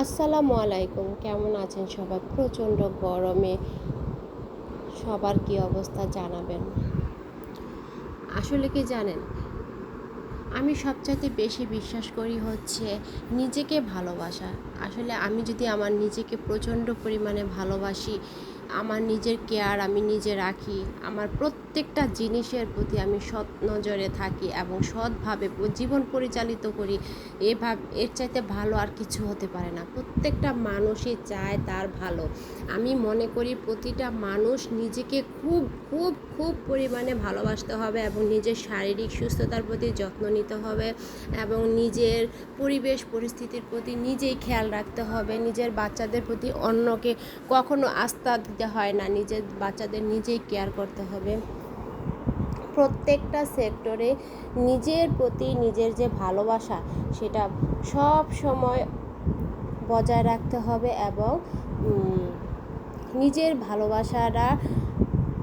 আসসালামু আলাইকুম। কেমন আছেন সবাই? প্রচণ্ড গরমে সবার কি অবস্থা জানাবেন? আসলে কি জানেন? আমি সবচাইতে বেশি বিশ্বাস করি হচ্ছে নিজেকে ভালোবাসা। আসলে আমি যদি আমার নিজেকে প্রচণ্ড পরিমাণে ভালোবাসি আমার নিজের কেয়ার আমি নিজে রাখি। আমার প্রত্যেকটা জিনিসের প্রতি আমি সৎ নজরে থাকি এবং সৎভাবে জীবন পরিচালিত করি। এভাবে এর চাইতে ভালো আর কিছু হতে পারে না। প্রত্যেকটা মানুষই চায় তার ভালো। আমি মনে করি প্রতিটা মানুষ নিজেকে খুব খুব খুব পরিমাণে ভালোবাসতে হবে এবং নিজের শারীরিক সুস্থতার প্রতি যত্ন নিতে হবে এবং নিজের পরিবেশ পরিস্থিতির প্রতি নিজেই খেয়াল রাখতে হবে। নিজের বাচ্চাদের প্রতি অন্যকে কখনো আস্থা দিতে হয় না নিজের বাচ্চাদের নিজেই কেয়ার করতে হবে। প্রত্যেকটা সেক্টরে নিজের প্রতি নিজের যে ভালোবাসা, সেটা সব সময় বজায় রাখতে হবে এবং নিজের ভালোবাসাটা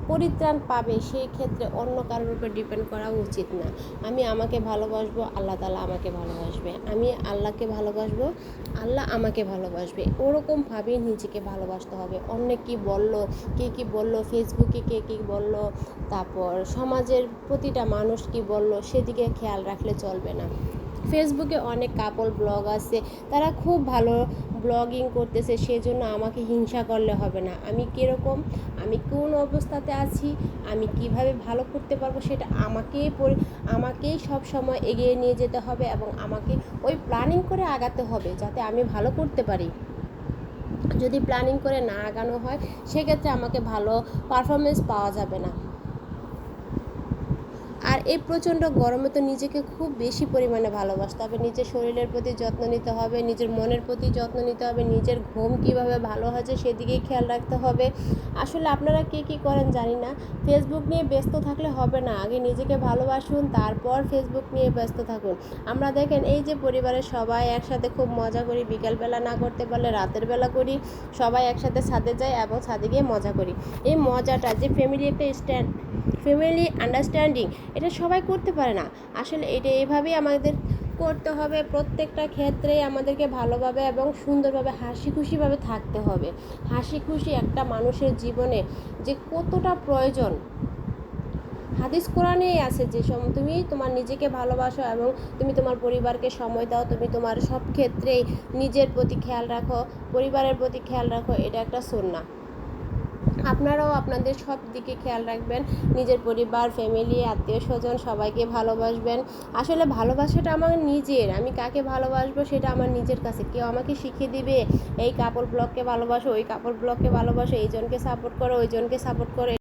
পরিত্রাণ পাবে, সেই ক্ষেত্রে অন্য কারোর উপর ডিপেন্ড করা উচিত না। আমি আমাকে ভালোবাসবো, আল্লাহ তালা আমাকে ভালোবাসবে। আমি আল্লাহকে ভালোবাসবো, আল্লাহ আমাকে ভালোবাসবে। ওরকমভাবেই নিজেকে ভালোবাসতে হবে। অন্য কি বলল, কে কি বলল ফেসবুকে কে কি বলল, তারপর সমাজের প্রতিটা মানুষ কি বলল, সেদিকে খেয়াল রাখলে চলবে না। ফেসবুকে অনেক কাপল ব্লগ আছে, তারা খুব ভালো ব্লগিং করতেছে, সেজন্য আমাকে হিংসা করলে হবে না। আমি কীরকম? আমি কোন অবস্থাতে আছি? আমি কীভাবে ভালো করতে পারব? সেটা আমাকেই আমাকেই সব সময় এগিয়ে নিয়ে যেতে হবে এবং আমাকে ওই প্ল্যানিং করে আগাতে হবে, যাতে আমি ভালো করতে পারি। যদি প্ল্যানিং করে না আগানো হয়, সেক্ষেত্রে আমাকে ভালো পারফরমেন্স পাওয়া যাবে না। আর এই প্রচণ্ড গরমে তো নিজেকে খুব বেশি পরিমাণে ভালোবাসতে হবে। নিজের শরীরের প্রতি যত্ন নিতে হবে, নিজের মনের প্রতি যত্ন নিতে হবে, নিজের ঘুম কীভাবে ভালো হচ্ছে সেদিকেই খেয়াল রাখতে হবে। আসলে আপনারা কে কী করেন জানি না। ফেসবুক নিয়ে ব্যস্ত থাকলে হবে না। আগে নিজেকে ভালোবাসুন, তারপর ফেসবুক নিয়ে ব্যস্ত থাকুন। আমরা দেখেন এই যে পরিবারের সবাই একসাথে খুব মজা করি। বিকালবেলা না করতে পারলে রাতের বেলা করি। সবাই একসাথে ছাদে যাই এবং ছাদে গিয়ে মজা করি। এই মজাটা যে ফ্যামিলি একটা স্ট্যান্ড ফ্যামিলি আন্ডারস্ট্যান্ডিং এটা সবাই করতে পারে না। আসলে এটা এভাবেই আমাদের করতে হবে। প্রত্যেকটা ক্ষেত্রে আমাদেরকে ভালোভাবে এবং সুন্দরভাবে হাসি খুশিভাবে থাকতে হবে। হাসি খুশি একটা মানুষের জীবনে যে কতটা প্রয়োজন। হাদিস কোরআনেই আছে যে সম, তুমি তোমার নিজেকে ভালোবাসো এবং তুমি তোমার পরিবারকে সময় দাও। তুমি তোমার সব ক্ষেত্রেই নিজের প্রতি খেয়াল রাখো, পরিবারের প্রতি খেয়াল রাখো। এটা একটা সুন্না আপনারাও আপনাদের সব দিকে খেয়াল রাখবেন। নিজের পরিবার ফ্যামিলি আত্মীয় স্বজন সবাইকে ভালোবাসবেন। আসলে ভালোবাসাটা আমার নিজের। আমি কাকে ভালোবাসবো সেটা আমার নিজের কাছে। কেউ আমাকে শিখিয়ে দিবে, এই কাপড় ব্লককে ভালোবাসো, ওই কাপড় ব্লককে ভালোবাসো এইজনকে সাপোর্ট করো ওইজনকে সাপোর্ট করো।